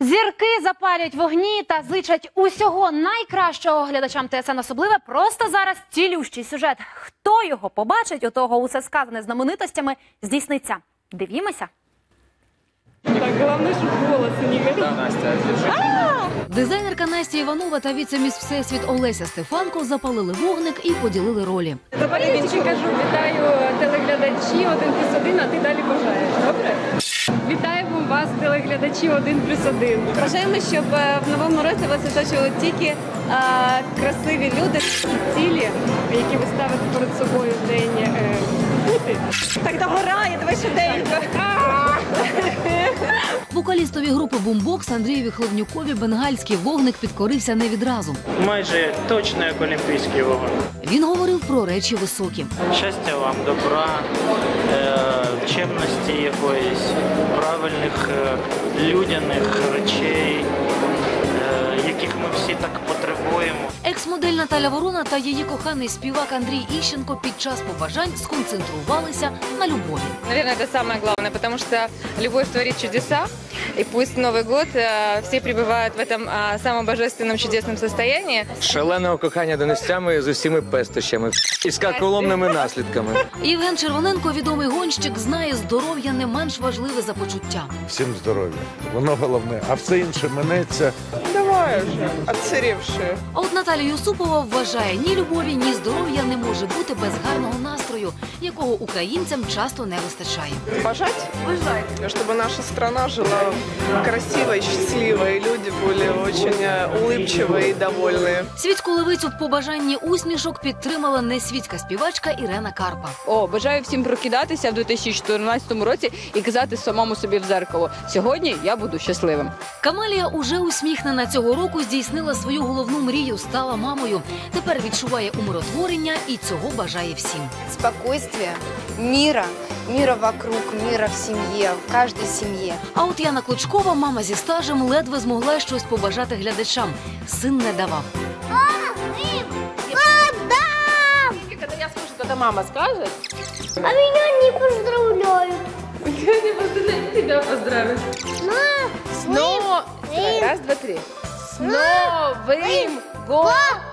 Зірки запалюють вогні та зичать усього найкращого глядачам ТСН особливе. Просто зараз цілющий сюжет. Хто його побачить, у того усе сказане знаменитостями здійсниться. Дивімося. Так, главное, чтобы волосы не. Да, Настя. Дизайнерка Настя Іванова та віцеміс Всесвіт Олеся Стефанко запалили вогник і поділили ролі. Запалюючи кажу, вітаю телеглядачі один плюс один, а ти далі бажаєш. Телеглядачі один плюс один. Бажаємо, щоб е, в новому році вас оточували тільки е, красиві люди і цілі, які ви ставите перед собою в день е, бути. Так догорає, давай швиденько. Вокалістові групи Бумбокс Андрієві Хливнюкові бенгальський вогник підкорився не відразу. майже точно як олімпійський вогонь. Він говорив про речі високі. Щастя вам, добра, чемності якоїсь, правильних е, людяних речей, е, яких ми всі так потребуємо. Екс-модель Наталя Ворона та її коханий співак Андрій Іщенко під час побажань сконцентрувалися на любові. Наверное, це найголовніше, тому що любов творить творит чудеса, и пусть Новый год э, все пребывают в этом э, самом божественном чудесном состоянии. Шаленого кохання донестями з усіми пестощами і з карколомними наслідками. Євген Червоненко, відомий гонщик, знає, здоров'я не менш важливе за почуття. всім здоров'я. Воно головне, а все інше минеться. Давай уже, отсыревшие. А от Наталя Юсупова вважає, ні любові, ні здоров'я не може бути без гарного настрою, якого українцям часто не вистачає. Пожать? Чтобы наша страна жила красиво и счастливо, и люди были очень э, улыбчивые и довольные. Світську левицю в побажанні усмішок підтримала несвітська співачка Ірена Карпа. О, бажаю всім прокидатися в 2014 році і казати самому собі в зеркало. Сьогодні я буду щасливим. Камалія уже усміхнена цього року здійснила свою головну мрію, стала мамою. Тепер відчуває умиротворення і цього бажає всім. спокойствия, мира, мира вокруг, мира в семье, в каждой семье. А от Яна Клочкова, мама зі стажем, ледве змогла щось побажати глядачам. Син не давав. Когда я слышу, когда мама скажет, А меня не поздравляют. я не поздравляю, тебя поздравлю. С Но Новым раз, два, три. З Новим годом!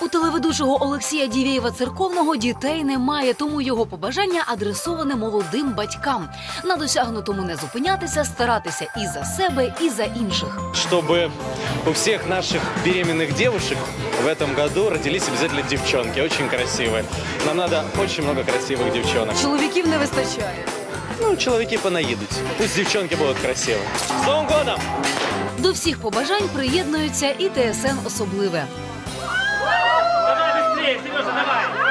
У телеведучого Олексія Дівєєва церковного дітей немає, тому його побажання адресоване молодим батькам. На досягнутому не зупинятися, старатися і за себе, і за інших. чтобы у всех наших беременных девушек в этом году родились обязательно девчонки, очень красивые. Нам надо очень много красивых девчонок. Чоловіків не вистачає. Ну, чоловіки понаїдуть. Пусть дівчонки будуть красиві. З Новим годом! До всіх побажань приєднуються і ТСН особливе. Давай швидше, Сережа, давай!